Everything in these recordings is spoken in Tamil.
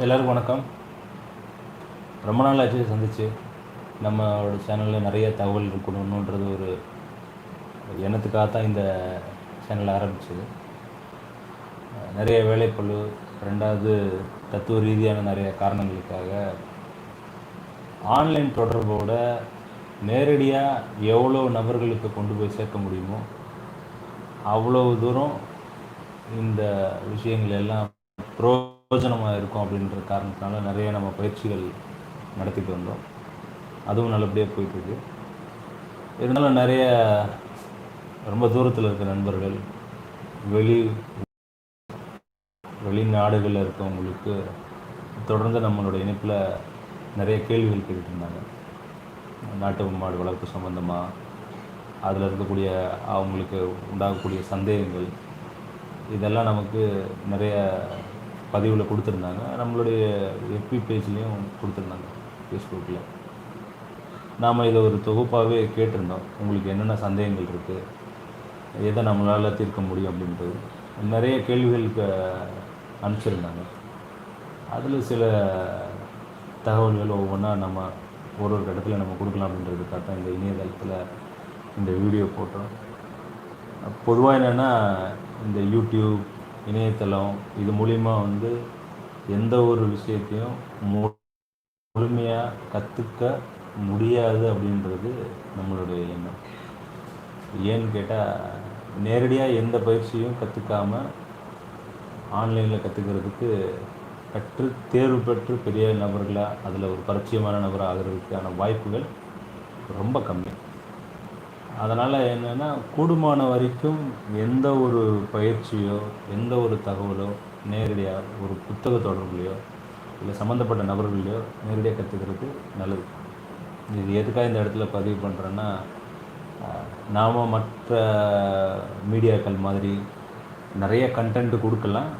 எல்லோரும் வணக்கம். ரொம்ப நாள் ஆச்சு சந்திச்சு. நம்மளோட சேனலில் நிறைய தகவல் இருக்கணுன்றது ஒரு எண்ணத்துக்காக தான் இந்த சேனல் ஆரம்பிச்சது. நிறைய வேலைப்பழு ரெண்டாவது தத்துவ ரீதியான நிறைய காரணங்களுக்காக ஆன்லைன் தொடர்போட நேரடியாக எவ்வளோ நபர்களுக்கு கொண்டு போய் சேர்க்க முடியுமோ அவ்வளோ தூரம் இந்த விஷயங்கள் எல்லாம் பிரயோஜனமாக இருக்கும் அப்படின்ற காரணத்தினால நிறைய நம்ம பயிற்சிகள் நடத்திட்டு வந்தோம். அதுவும் நல்லபடியாக போயிட்டுருக்கு. இருந்தாலும் நிறைய ரொம்ப தூரத்தில் இருக்க நண்பர்கள் வெளி வெளிநாடுகளில் இருக்கவங்களுக்கு தொடர்ந்து நம்மளோட இணைப்பில் நிறைய கேள்விகள் கேட்டுட்டு இருந்தாங்க நாட்டு மாடு வளர்ப்பு சம்மந்தமாக அதில் இருக்கக்கூடிய அவங்களுக்கு உண்டாகக்கூடிய சந்தேகங்கள் இதெல்லாம் நமக்கு நிறைய பதிவில் கொடுத்துருந்தாங்க. நம்மளுடைய எப்பி பேஜ்லேயும் கொடுத்துருந்தாங்க ஃபேஸ்புக்கில் நாம் இதை ஒரு தொகுப்பாகவே கேட்டிருந்தோம். உங்களுக்கு என்னென்ன சந்தேகங்கள் இருக்குது எதை நம்மளால் தீர்க்க முடியும் அப்படின்றது. நிறைய கேள்விகளுக்கு அனுப்பிச்சிருந்தாங்க. அதில் சில தகவல்கள் ஒவ்வொன்றா நம்ம ஒரு ஒரு இடத்துல நம்ம கொடுக்கலாம் அப்படின்றதுக்காக தான் இந்த இணையதளத்தில் இந்த வீடியோ போட்டோம். பொதுவாக என்னென்னா இந்த யூடியூப் இணையதளம் இது மூலிமா வந்து எந்த ஒரு விஷயத்தையும் மு- முழுமையாக கற்றுக்க முடியாது அப்படின்றது நம்மளுடைய எண்ணம். ஏன்னு கேட்டால் நேரடியாக எந்த பயிற்சியும் கற்றுக்காம ஆன்லைனில் கற்றுக்கிறதுக்கு கற்று தேர்வு பெற்று பெரிய நபர்களாக அதில் ஒரு பரிச்சயமான நபராக ஆகிறதுக்கான வாய்ப்புகள் ரொம்ப கம்மி. அதனால் என்னென்னா கூடுமான வரைக்கும் எந்த ஒரு பயிற்சியோ எந்த ஒரு தகவலோ நேரடியாக ஒரு புத்தக தொடர்புலையோ இல்லை சம்மந்தப்பட்ட நபர்களையோ நேரடியாக கற்றுக்கிறது நல்லது. இது எதுக்காக இந்த இடத்துல பதிவு பண்ணுறேன்னா நாம் மற்ற மீடியாக்கள் மாதிரி நிறைய கண்டென்ட் கொடுக்கலாம்.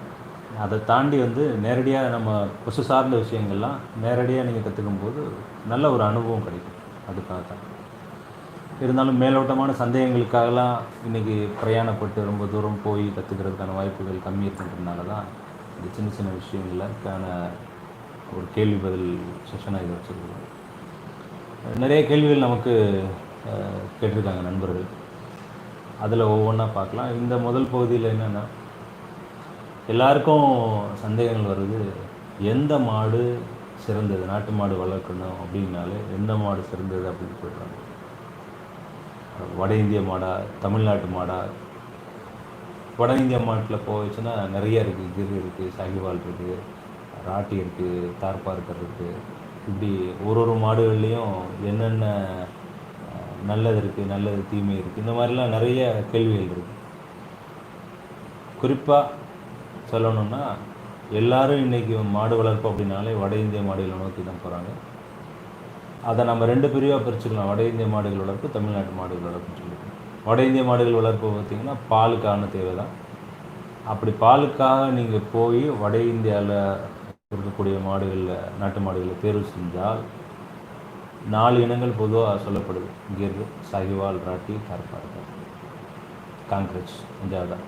அதை தாண்டி வந்து நேரடியாக நம்ம கொசு சார்ந்த விஷயங்கள்லாம் நேரடியாக நீங்கள் கற்றுக்கும் போது நல்ல ஒரு அனுபவம் கிடைக்கும். அதுக்காக தான் இருந்தாலும் மேலோட்டமான சந்தேகங்களுக்காகலாம் இன்றைக்கி பிரயாணப்பட்டு ரொம்ப தூரம் போய் கற்றுக்கிறதுக்கான வாய்ப்புகள் கம்மி இருக்கின்றதுனால தான் இந்த சின்ன சின்ன விஷயங்களுக்கான ஒரு கேள்வி பதில் செஷனாக இதை வச்சுருக்கோம் நிறைய கேள்விகள் நமக்கு கேட்டிருக்காங்க நண்பர்கள். அதில் ஒவ்வொன்றா பார்க்கலாம். இந்த முதல் பகுதியில் என்னென்னா எல்லாருக்கும் சந்தேகங்கள் வருது. எந்த மாடு சிறந்தது? நாட்டு மாடு வளர்க்கணும் அப்படின்னாலே எந்த மாடு சிறந்தது அப்படின்னு சொல்கிறாங்க வட இந்திய மாடா தமிழ்நாட்டு மாடா. வட இந்திய மாட்டில் போச்சுன்னா நிறைய இருக்குது கிர் இருக்குது சாகிவால் இருக்குது ராட்டி இருக்குது தார்பார்க்கர் இருக்குது இப்படி ஒரு ஒரு மாடுகள்லேயும் என்னென்ன நல்லது இருக்குது நல்லது தீமை இருக்குது இந்த மாதிரிலாம் நிறைய கேள்விகள் இருக்குது குறிப்பாக சொல்லணும்னா எல்லாரும் இன்றைக்கி மாடு வளர்ப்பு அப்படின்னாலே வட இந்திய மாடுகளை நோக்கி தான் போகிறாங்க அதை நம்ம ரெண்டு பிரிவாக பிரிச்சுக்கலாம். வட இந்திய மாடுகள் வளர்ப்பு தமிழ்நாட்டு மாடுகள் வளர்ப்புன்னு சொல்லிட்டு. வட இந்திய மாடுகள் வளர்ப்பு பார்த்திங்கன்னா பாலுக்கான தேவை தான் அப்படி பாலுக்காக நீங்கள் போய் வட இந்தியாவில் இருக்கக்கூடிய மாடுகளில் நாட்டு மாடுகளை தேர்வு செஞ்சால் நாலு இனங்கள் பொதுவாக சொல்லப்படுது. கிர் சாகிவால் ராட்டி கருப்பார்கள் காங்கிரஸ் அஞ்சாவதா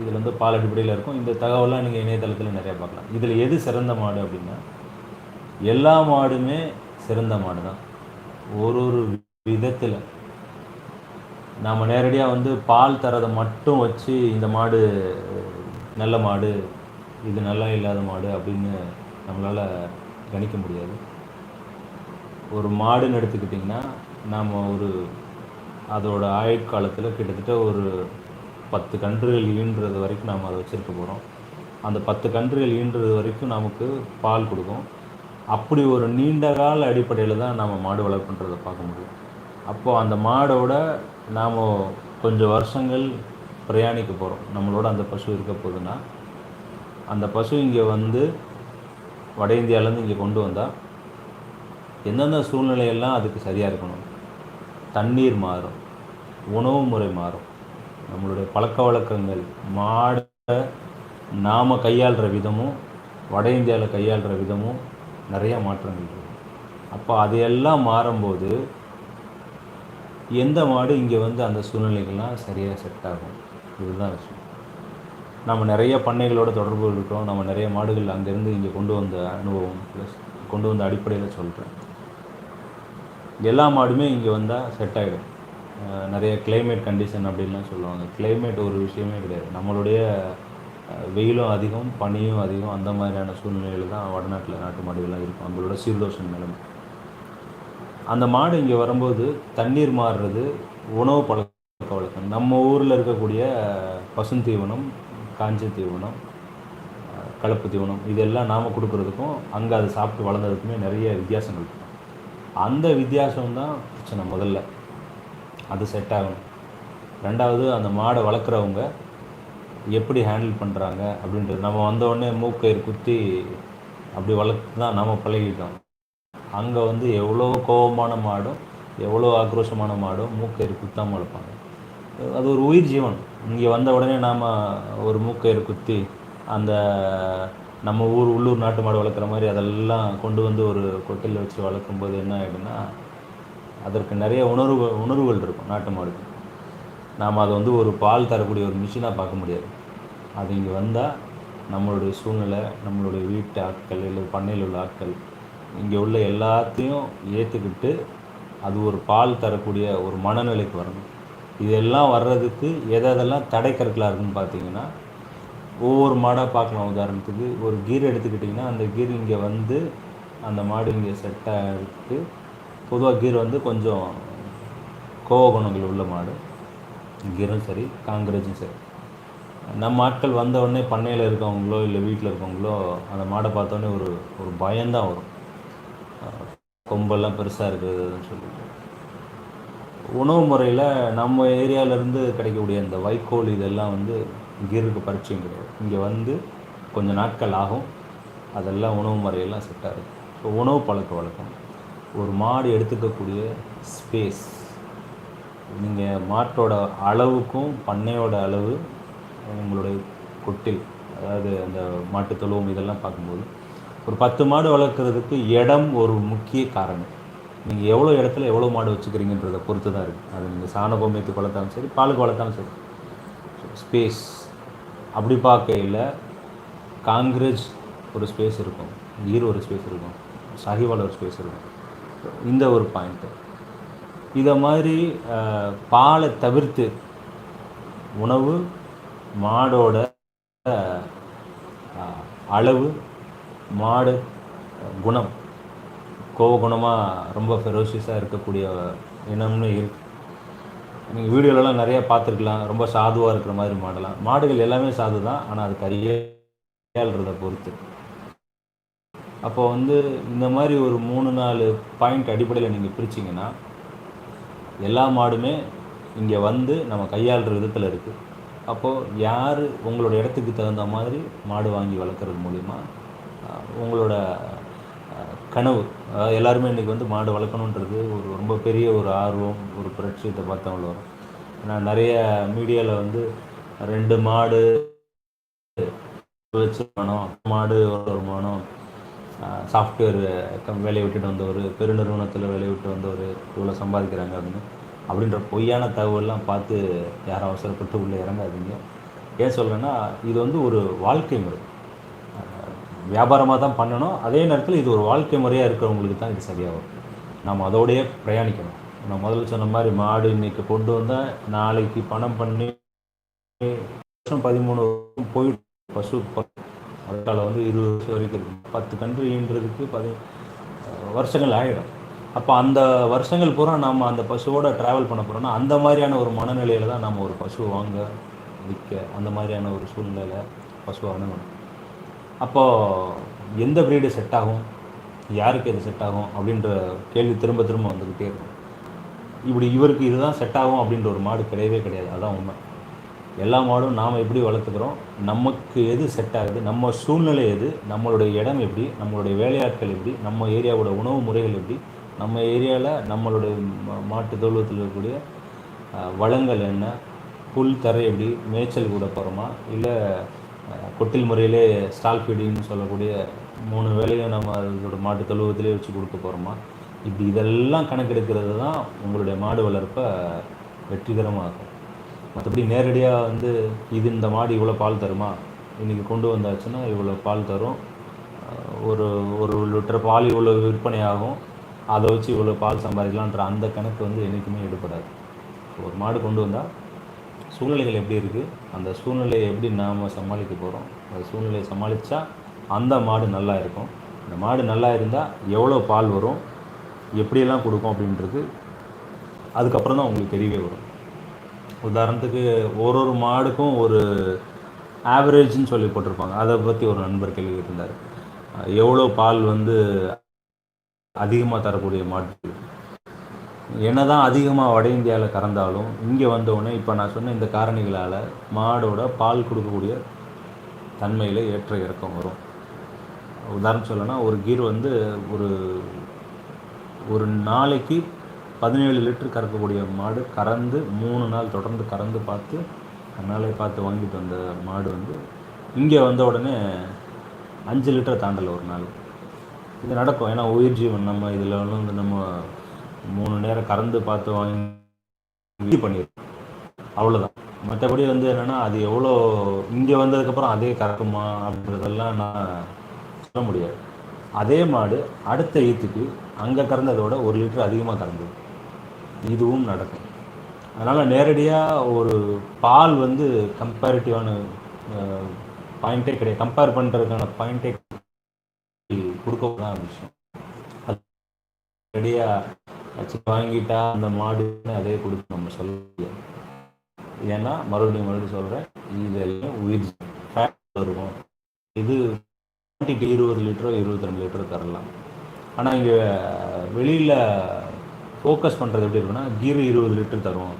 இதில் வந்து பால் அடிப்படையில் இருக்கும். இந்த தகவலாம் நீங்கள் இணையதளத்தில் நிறையா பார்க்கலாம். இதில் எது சிறந்த மாடு அப்படின்னா எல்லா மாடுமே சிறந்த மாடு தான் ஒரு ஒரு விதத்தில். நாம் நேரடியாக வந்து பால் தரதை மட்டும் வச்சு இந்த மாடு நல்ல மாடு இது நல்லா இல்லாத மாடு அப்படின்னு நம்மளால் கணிக்க முடியாது. ஒரு மாடுன்னு எடுத்துக்கிட்டிங்கன்னா நாம் ஒரு அதோட ஆயுட்காலத்தில் கிட்டத்தட்ட ஒரு பத்து கன்றுகள் ஈன்றது வரைக்கும் நாம் அதை வச்சுருக்க போகிறோம் அந்த பத்து கன்றுகள் ஈன்றது வரைக்கும் நமக்கு பால் கொடுக்கும். அப்படி ஒரு நீண்ட கால அடிப்படையில் தான் நம்ம மாடு வளர்ப்புன்றதை பார்க்க முடியும். அப்போது அந்த மாடோட நாம் கொஞ்சம் வருஷங்கள் பிரயாணிக்க போகிறோம் நம்மளோட அந்த பசு இருக்க போகுதுன்னா அந்த பசு இங்கே வந்து வட இந்தியாவிலேருந்து இங்கே கொண்டு வந்தால் எந்தெந்த சூழ்நிலையெல்லாம் அதுக்கு சரியாக இருக்கணும்? தண்ணீர் மாறும் உணவு முறை மாறும். நம்மளுடைய பழக்க வழக்கங்கள் மாடை நாம் கையாளுற விதமும் வட இந்தியாவில் கையாளுற விதமும் நிறையா மாற்றங்கள் இருக்கும். அப்போ அதையெல்லாம் மாறும்போது எந்த மாடு இங்கே வந்து அந்த சூழ்நிலைகள்லாம் சரியாக செட் ஆகும்? இதுதான் விஷயம். நம்ம நிறைய பண்ணைகளோட தொடர்பு இருக்கிறோம். நம்ம நிறைய மாடுகள் அங்கேருந்து இங்கே கொண்டு வந்த அனுபவம் ப்ளஸ் கொண்டு வந்த அடிப்படையில் சொல்கிறேன் எல்லா மாடுமே இங்கே வந்தால் செட் ஆகிடும் நிறைய கிளைமேட் கண்டிஷன் அப்படின்லாம் சொல்லுவாங்க. கிளைமேட் ஒரு விஷயமே கிடையாது. நம்மளுடைய வெயிலும் அதிகம் பனியும் அதிகம் அந்த மாதிரியான சூழ்நிலையில் தான் வடநாட்டில் நாட்டு மாடுகள்லாம் இருக்கும். அவங்களோட சீர்தோஷம் நிலைமை அந்த மாடு இங்கே வரும்போது தண்ணீர் மாறுறது உணவு பழக்க வழக்கம். நம்ம ஊரில் இருக்கக்கூடிய பசுந்தீவனம் காஞ்ச தீவனம் கலப்பு தீவனம் இதெல்லாம் நாம் கொடுக்குறதுக்கும் அங்கே அதை சாப்பிட்டு வளர்ந்ததுக்குமே நிறைய வித்தியாசங்கள் இருக்கும். அந்த வித்தியாசம் தான் பிரச்சனை முதல்ல. அது செட் ஆகணும். ரெண்டாவது அந்த மாடை வளர்க்குறவங்க எப்படி ஹேண்டில் பண்ணுறாங்க அப்படின்றது. நம்ம வந்த உடனே மூக்கயிறு குத்தி அப்படி வளர்த்து தான் நம்ம பழகிட்டோம். அங்கே வந்து எவ்வளோ கோபமான மாடும் எவ்வளோ ஆக்ரோஷமான மாடும் மூக்கயிறு குத்தாமல் வளர்ப்பாங்க. அது ஒரு உயிர் ஜீவன். இங்கே வந்த உடனே நாம் ஒரு மூக்கயிறு குத்தி அந்த நம்ம ஊர் உள்ளூர் நாட்டு மாடு வளர்க்குற மாதிரி அதெல்லாம் கொண்டு வந்து ஒரு கொட்டையில் வச்சு வளர்க்கும்போது என்ன ஆகிடும்னா அதற்கு நிறைய உணர்வு உணர்வுகள் இருக்கும் நாட்டு மாடுக்கு. நாம் அதை வந்து ஒரு பால் தரக்கூடிய ஒரு மிஷினாக பார்க்க முடியாது. அது இங்கே வந்தால் நம்மளுடைய சூழ்நிலை நம்மளுடைய வீட்டு ஆட்கள் இல்லை பண்ணையில் உள்ள ஆட்கள் இங்கே உள்ள எல்லாத்தையும் ஏற்றுக்கிட்டு அது ஒரு பால் தரக்கூடிய ஒரு மனநிலைக்கு வரணும். இதெல்லாம் வர்றதுக்கு எதெல்லாம் தடை கற்களாக இருக்குன்னு பார்த்தீங்கன்னா ஒவ்வொரு மாடாக பார்க்கலாம். உதாரணத்துக்கு ஒரு கீர் எடுத்துக்கிட்டிங்கன்னா அந்த கீர் இங்கே வந்து அந்த மாடு இங்கே செட்டாக இருக்குது பொதுவாக கீர் வந்து கொஞ்சம் கோவ குணங்கள் உள்ள மாடு. கீரும் சரி காங்கிரேஜும் சரி. நம்ம ஆட்கள் வந்த உடனே பண்ணையில் இருக்கவங்களோ இல்லை வீட்டில் இருக்கவங்களோ அந்த மாடை பார்த்தோன்னே ஒரு ஒரு பயம்தான் வரும். கொம்பெல்லாம் பெருசாக இருக்குதுன்னு சொல்லிட்டு. உணவு முறையில் நம்ம ஏரியாவிலேருந்து கிடைக்கக்கூடிய இந்த வைக்கோல் இதெல்லாம் வந்து கீருக்கு பரிச்சயம் கிடையாது. இங்கே வந்து கொஞ்சம் நாட்கள் ஆகும். அதெல்லாம் உணவு முறையெல்லாம் செட்டாக இருக்கும் ஸோ உணவு பழக்க வழக்கம். ஒரு மாடு எடுத்துக்கக்கூடிய ஸ்பேஸ் நீங்கள் மாட்டோட அளவுக்கும் பண்ணையோட அளவு உங்களுடைய கொட்டில் அதாவது அந்த மாட்டு தொழுவம் இதெல்லாம் பார்க்கும்போது ஒரு பத்து மாடு வளர்க்குறதுக்கு இடம் ஒரு முக்கிய காரணம். நீங்கள் எவ்வளோ இடத்துல எவ்வளோ மாடு வச்சுக்கிறீங்கன்றதை பொறுத்து தான் இருக்குது அது நீங்கள் சாண கோமியத்துக்கு வளர்த்தாலும் சரி பாலுக்கு வளர்த்தாலும் சரி. ஸ்பேஸ் அப்படி பார்க்கையில் காங்கிரஜ் ஒரு ஸ்பேஸ் இருக்கும். கீர் ஒரு ஸ்பேஸ் இருக்கும். சாஹிவால் ஒரு ஸ்பேஸ் இருக்கும். இந்த ஒரு பாயிண்ட்டு இதை மாதிரி பாலை தவிர்த்து உணவு மாடோட அளவு மாடு குணம் கோவகுணமாக ரொம்ப ஃபெரோஷியஸாக இருக்கக்கூடிய இனம்னு இருக்கு. நீங்கள் வீடியோலலாம் நிறையா பார்த்துருக்கலாம். ரொம்ப சாதுவாக இருக்கிற மாதிரி மாடலாம் மாடுகள் எல்லாமே சாது தான் ஆனால் அது கையாளுறதை பொறுத்து. அப்போ வந்து இந்த மாதிரி ஒரு மூணு நாலு பாயிண்ட் அடிப்படையில் நீங்கள் பிரிச்சிங்கன்னா எல்லா மாடுமே இங்கே வந்து நம்ம கையாளுற விதத்தில் இருக்குது அப்போது யார் உங்களோட இடத்துக்கு தகுந்த மாதிரி மாடு வாங்கி வளர்க்குறது மூலிமா உங்களோட கனவு அதாவது எல்லாருமே இன்றைக்கி வந்து மாடு வளர்க்கணுன்றது ஒரு ரொம்ப பெரிய ஒரு ஆர்வம் ஒரு புரட்சியத்தை பார்த்தவங்கள வரும் ஏன்னா நிறைய மீடியாவில் வந்து ரெண்டு மாடு வச்சு மனம் மாடு வருமானம் சாஃப்ட்வேரு சாஃப்ட்வேர் வேலையை விட்டுட்டு வந்தவர் பெருநிறுவனத்தில் வேலையை விட்டு வந்தவர் இவ்வளோ சம்பாதிக்கிறாங்க அப்படின்னு. அப்படின்ற பொய்யான தகவல்லாம் பார்த்து யாரும் அவசரப்பட்டு உள்ளே இறங்காதீங்க. ஏன் சொல்கிறேன்னா இது வந்து ஒரு வாழ்க்கை முறை. வியாபாரமாக தான் பண்ணணும். அதே நேரத்தில் இது ஒரு வாழ்க்கை முறையாக இருக்கிறவங்களுக்கு தான் இது சரியாக வரும் நம்ம அதோடையே பிரயாணிக்கணும். நான் முதல்ல சொன்ன மாதிரி மாடு இன்னைக்கு கொண்டு வந்தால் நாளைக்கு பணம் பண்ணி வருஷம் பதிமூணு வருஷம் போயிட்டு பசு அதனால் வந்து இருபது வருஷம் வரைக்கும் இருக்கும் பத்து கன்று ஈன்றதுக்கு பதி வருஷங்கள் ஆகிடும் அப்போ அந்த வருஷங்கள் பூரா நாம் அந்த பசுவோட ட்ராவல் பண்ண போகிறோம்னா அந்த மாதிரியான ஒரு மனநிலையில் தான் நம்ம ஒரு பசு வாங்க விற்க அந்த மாதிரியான ஒரு சூழ்நிலையில் பசுவை அணுகணும் அப்போது எந்த ப்ரீடு செட் ஆகும்? யாருக்கு எது செட் ஆகும்? அப்படின்ற கேள்வி திரும்ப திரும்ப வந்துக்கிட்டே இருக்கும். இப்படி இவருக்கு இதுதான் செட் ஆகும் அப்படின்ற ஒரு மாடு கிடையவே கிடையாது. அதான் உண்மை. எல்லா மாடும் நாம் எப்படி வளர்த்துக்கிறோம்? நமக்கு எது செட் ஆகுது? நம்ம சூழ்நிலை எது? நம்மளுடைய இடம் எப்படி? நம்மளுடைய வேலையாட்கள் எப்படி? நம்ம ஏரியாவோட உணவு முறைகள் எப்படி? நம்ம ஏரியாவில் நம்மளுடைய மாட்டு தொழுவத்தில் இருக்கக்கூடிய வளங்கள் என்ன? புல் தரை எப்படி மேய்ச்சல் கூட போகிறோமா இல்லை கொட்டில் முறையிலே ஸ்டால் ஃபீடிங்னு சொல்லக்கூடிய மூணு வேளையும் நம்ம அதோட மாட்டு தொழுவத்திலே வச்சு கொடுக்க போகிறோமா இப்படி இதெல்லாம் கணக்கெடுக்கிறது தான் உங்களுடைய மாடு வளர்ப்பை வெற்றிகரமாகும். மற்றபடி நேரடியாக வந்து இது இந்த மாடு இவ்வளோ பால் தருமா? இன்றைக்கி கொண்டு வந்தாச்சுன்னா இவ்வளோ பால் தரும். ஒரு ஒரு லிட்டர் பால் இவ்வளோ விற்பனை ஆகும் அதை வச்சு இவ்வளோ பால் சம்பாதிக்கலான்ற அந்த கணக்கு வந்து என்றைக்குமே எடுப்படாது ஒரு மாடு கொண்டு வந்தால் சூழ்நிலைகள் எப்படி இருக்குது அந்த சூழ்நிலையை எப்படி நாம் சமாளிக்க போகிறோம் அந்த சூழ்நிலையை சமாளித்தா அந்த மாடு நல்லா இருக்கும். அந்த மாடு நல்லா இருந்தால் எவ்வளோ பால் வரும்? எப்படியெல்லாம் கொடுக்கும் அப்படின்றது அதுக்கப்புறம் தான் உங்களுக்கு தெரியவே வரும். உதாரணத்துக்கு ஒரு ஒரு மாடுக்கும் ஒரு ஆவரேஜ்னு சொல்லி போட்டிருப்பாங்க. அதை பற்றி ஒரு நண்பர் கேள்வி இருந்தார் எவ்வளோ பால் வந்து அதிகமாக தரக்கூடிய மாடு என்னதான் அதிகமாக வட இந்தியாவில் கறந்தாலும் இங்கே வந்தவுடனே இப்போ நான் சொன்ன இந்த காரணிகளால் மாடோட பால் கொடுக்கக்கூடிய தன்மையில் ஏற்ற இறக்கம் வரும். உதாரணம் சொல்லணும்னா ஒரு கீர் வந்து ஒரு ஒரு நாளைக்கு பதினேழு லிட்டர் கறக்கக்கூடிய மாடு கறந்து மூணு நாள் தொடர்ந்து கறந்து பார்த்து அதனாலே பார்த்து வாங்கிட்டு வந்த மாடு வந்து இங்கே வந்த உடனே அஞ்சு லிட்டர் தாண்டலை ஒரு நாள். இது நடக்கும். ஏன்னா உயிர் ஜீவன் நம்ம இதில் வந்து நம்ம மூணு நேரம் கறந்து பார்த்து வாங்கி பண்ணிடுறோம் அவ்வளோதான் மற்றபடி வந்து என்னென்னா அது எவ்வளோ இங்கே வந்ததுக்கப்புறம் அதே கறக்குமா அப்படின்றதெல்லாம் நான் சொல்ல முடியாது. அதே மாடு அடுத்த ஈத்துக்கு அங்கே கறந்ததோட ஒரு லிட்டர் அதிகமாக கறந்தது. இதுவும் நடக்கும். அதனால் நேரடியாக ஒரு பால் வந்து கம்பேரிட்டிவான பாயிண்ட்டே கிடையாது. கம்பேர் பண்ணுறதுக்கான பாயிண்ட்டே கொடுக்க ஆரம்பிச்சோம். ரெடியாக அது வாங்கிட்டா அந்த மாடு அதே கொடுத்து நம்ம சொல்ல ஏன்னா மறுபடியும் மறுபடியும் சொல்கிறேன் இதெல்லாம் உயிர் fat இருக்கும். இது குவான்டிட்டி இருபது லிட்டரோ இருபத்தி ரெண்டு லிட்டரோ தரலாம். ஆனால் இங்கே வெளியில் ஃபோக்கஸ் பண்ணுறது எப்படி இருக்குன்னா கீரு இருபது லிட்டர் தரும்.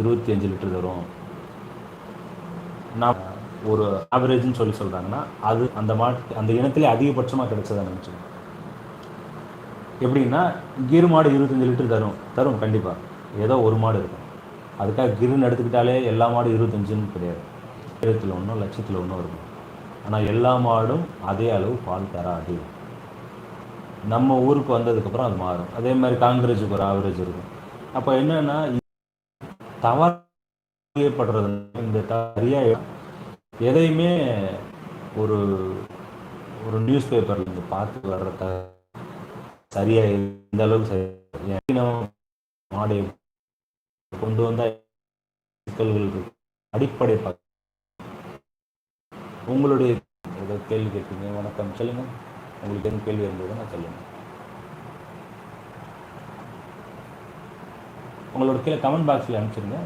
இருபத்தி அஞ்சு லிட்டர் தரும். நான் ஒரு ஆவரேஜ்னு சொல்லி சொல்கிறாங்கன்னா அது அந்த மாட்டு அந்த இனத்திலே அதிகபட்சமாக கிடைச்சதை நினச்சிக்கணும் எப்படின்னா கீர் மாடு இருபத்தஞ்சி லிட்டர் தரும். தரும் கண்டிப்பாக ஏதோ ஒரு மாடு இருக்கும். அதுக்காக கிருன்னு எடுத்துக்கிட்டாலே எல்லா மாடும் இருபத்தஞ்சுன்னு கிடையாது. ஆயிரத்தில் ஒன்றும் லட்சத்தில் ஒன்றும் இருக்கும். ஆனால் எல்லா மாடும் அதே அளவு பால் தராது. நம்ம ஊருக்கு வந்ததுக்கப்புறம் அது மாறும். அதே மாதிரி காங்கிரஸுக்கு ஒரு ஆவரேஜ் இருக்கும். அப்போ என்னன்னா தவறு ஏற்படுறது இந்த சரியாக எதையுமே ஒரு ஒரு நியூஸ் பேப்பரில் இருந்து பார்த்து வர்றத சரியா எந்த அளவுக்கு சரி மாடு கொண்டு வந்தால் சிக்கல்கள் இருக்கு. அடிப்படை உங்களுடைய ஏதோ கேள்வி கேட்குங்க வணக்கம். சொல்லுங்க. உங்களுக்கு எதுவும் கேள்வி இருந்ததுன்னா சொல்லுங்க. உங்களோட கீழே கமெண்ட் பாக்ஸில் அனுப்பிச்சிருங்க.